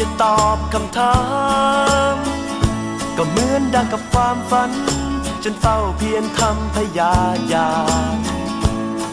จะตอบคำถาม ก็เหมือนดังกับความฝัน ฉันเฝ้าเพียรทำพยายาม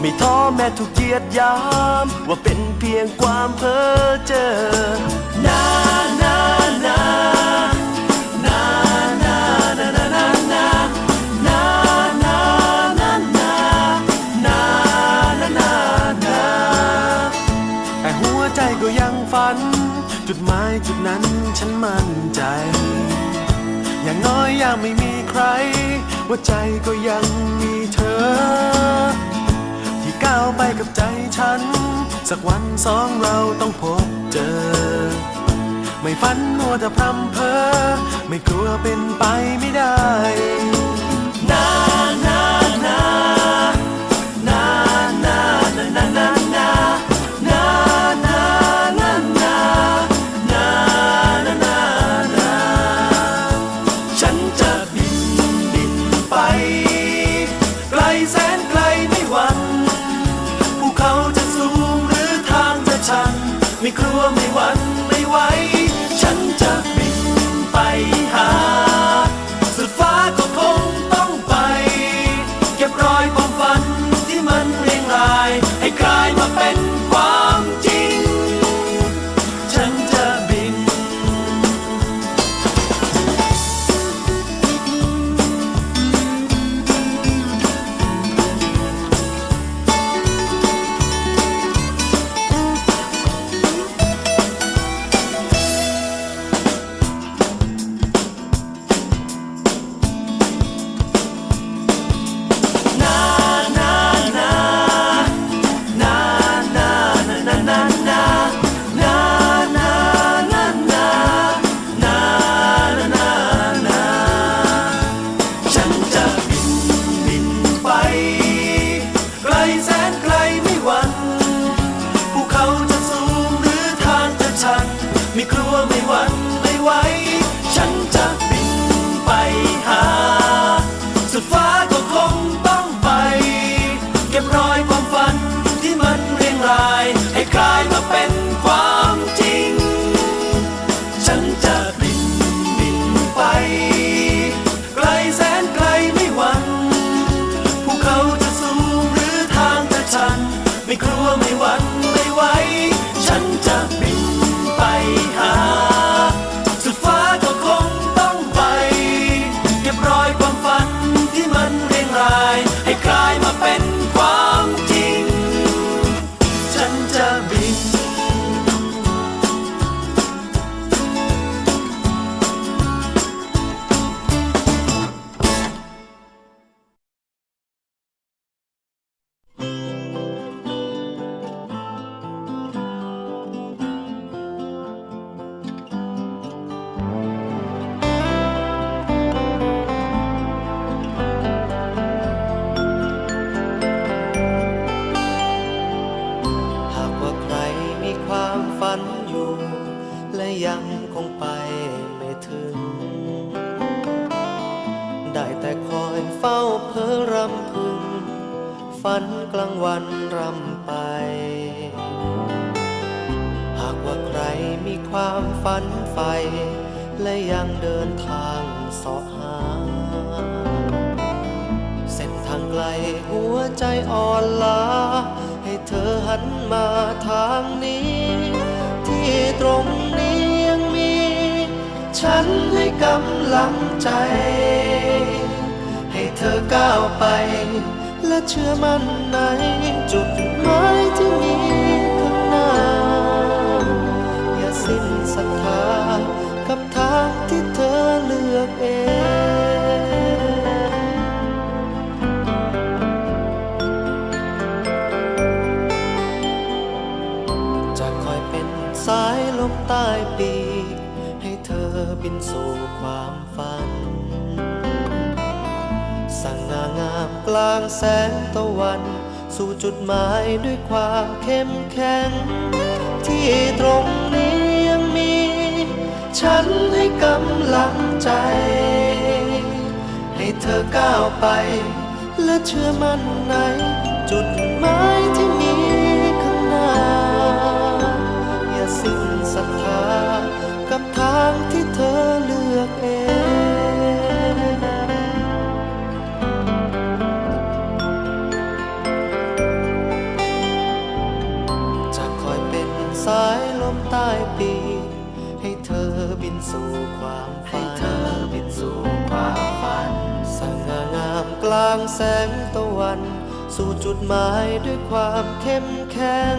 ไม่ท้อแม้ถูกเกียดยาม ว่าเป็นเพียงความเพ้อเจอ นา นา นานา จุดนั้นฉันมั่นใจ อย่างน้อยยังไม่มีใคร ว่าใจก็ยังมีเธอ ที่ก้าวไปกับใจฉัน สักวันสองเราต้องพบเจอ ไม่ฝันมัวแต่พรำเพอไม่กลัวเป็นไปไม่ได้นา วันรำไป หากว่าใครมีความฝันใฝ่และยังเดินทางสาะหา เส้นทางไกลหัวใจอ่อนล้า ให้เธอหันมาทางนี้ ที่ตรงนี้ยังมี ฉันให้กำลังใจ ให้เธอก้าวไป และเชื่อมั่นในจุดหมายที่มีข้างหน้า อย่าสิ้นศรัทธากับทางที่เธอเลือกเองจะคอยเป็นสายลมใต้ปีกให้เธอบินสู่ความฝัน กลางแสงตะวัน สู่จุดหมายด้วยความเข้มแข็ง ที่ตรงนี้ยังมี ฉันให้กำลังใจ ให้เธอก้าวไป และเชื่อมั่นใน จุดหมายที่มีข้างหน้า อย่าสิ้นศรัทธากับทางที่เธอเลือกเองางแสงตะวัน สู่จุดหมายด้วยความเข้มแข็ง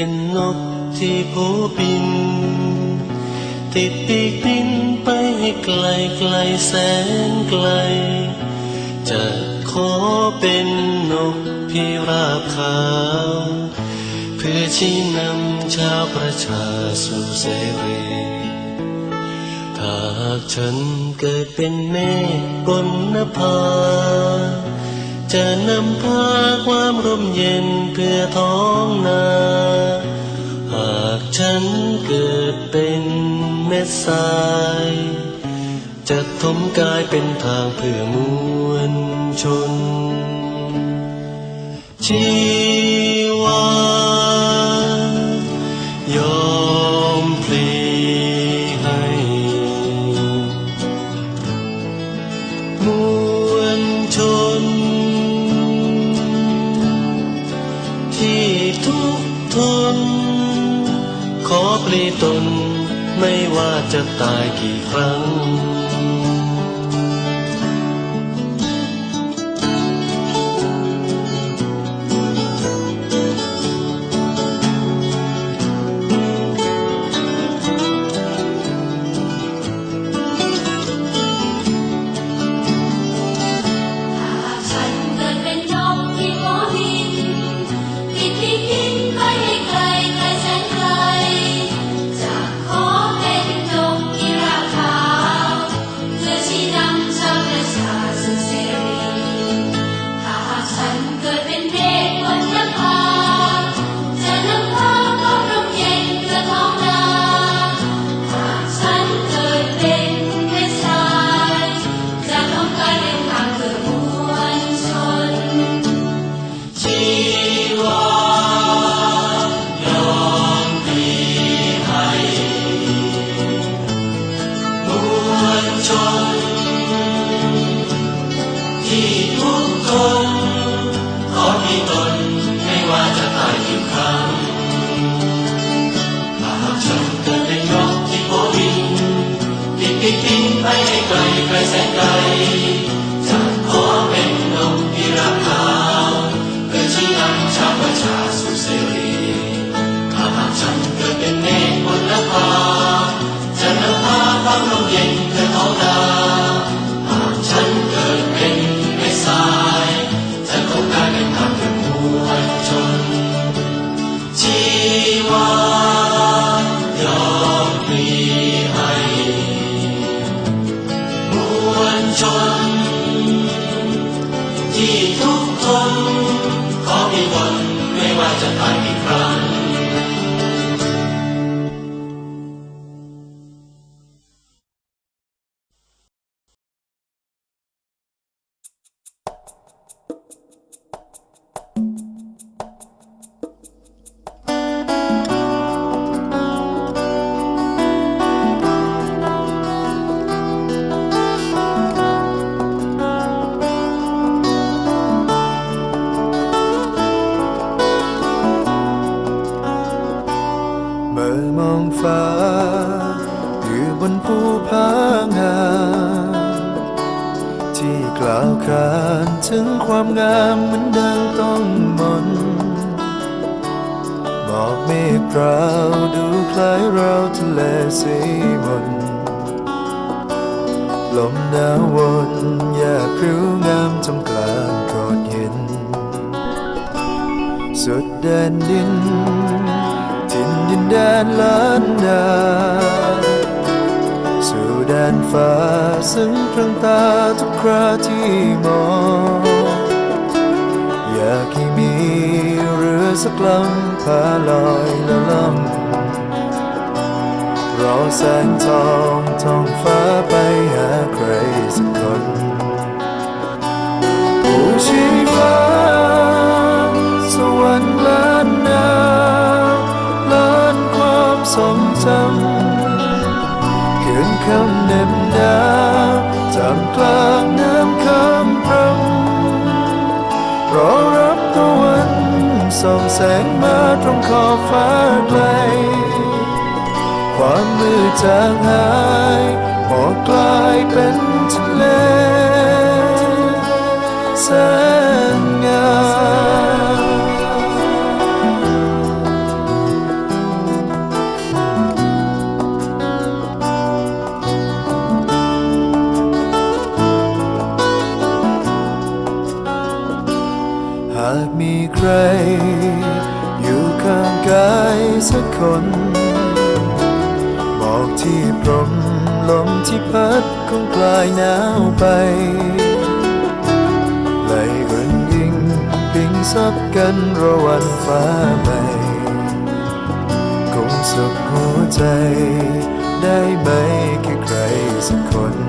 เป็นนกที่โผบิน ติดปีกบินไปให้ไกลไกลแสนไกล จะขอเป็นนกพิราบขาว เพื่อชี้นำชาวประชาสู่เสรีถ้าหากฉันเกิดเป็นเมฆบนนภา จะนำพาความร่มเย็นเพื่อท้องนา หากฉันเกิดเป็นเม็ดทราย จะทมกายเป็นทางเพื่อมวลชน ชีวา จะตายกี่ครั้ง เย็นเธอท้องนาหากฉันเกิดเป็นเม็ดทรายจะต้องกลายเป็นทางเพื่อมวชนชีวา อยู่บนภูผางามที่กล่าวขานถึงความงามเหมือนดังต้องมนต์หมอกเมฆปราวดูคล้ายเราทะเลสีมนลมหนาววนอยากรู้งามจำกลางโขดหินสุดแดนดิน แดนล้านนาสู่แดนฟ้าซึ่งพรังตาทุกคราที่มองอยากให้มีเรือสักลำพาลอยละล่องรอแสงทองทองฟ้าไปหาใครสักคนผู้ชีฟ้า ทรงจำคืนคำเน็บหนาวจำกลางน้ำคำพรำรอรับตะวันส่องแสงมาตรงขอบฟ้าไกล ความมืดจางหายหมอกกลายเป็นทะเลแสนงาม ใคร อยู่ข้างกายสักคน บอกที่พรมลมที่พัดคงกลายหนาวไปไหลเงินยิงปิงซับกันระวันฟ้าใหม่คงสุขหัวใจได้ไหมแค่ใครสักคน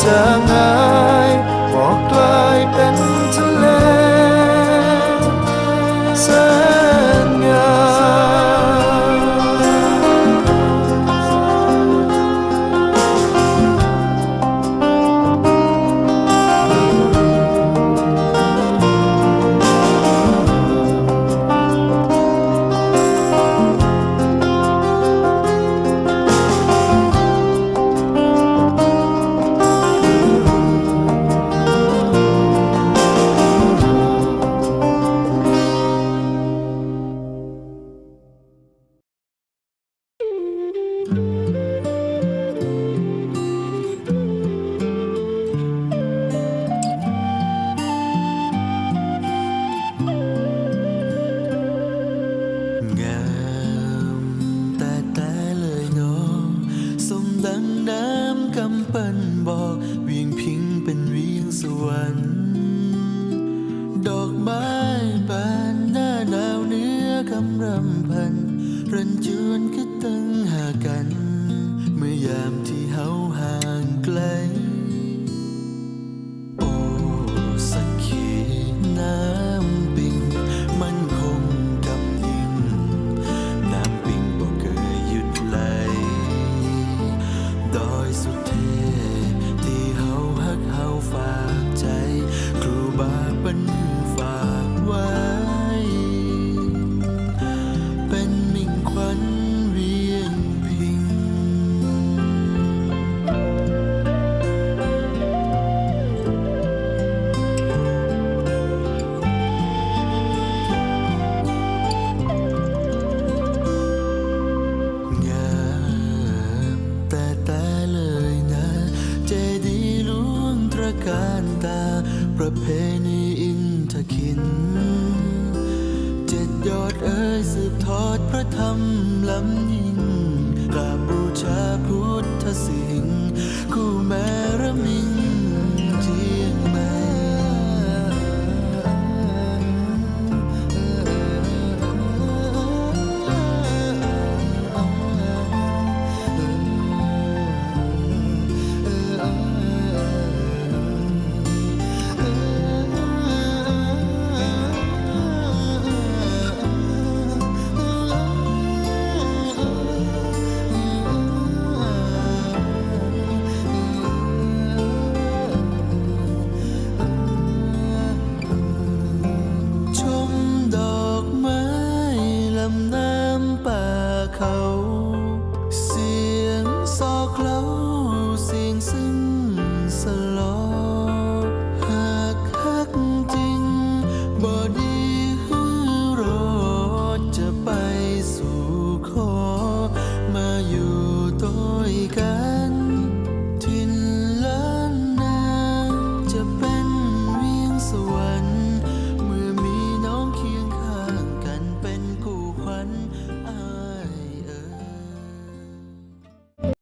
jangan รำพัน รันจวนก็ตั้งหากัน เมื่อยามท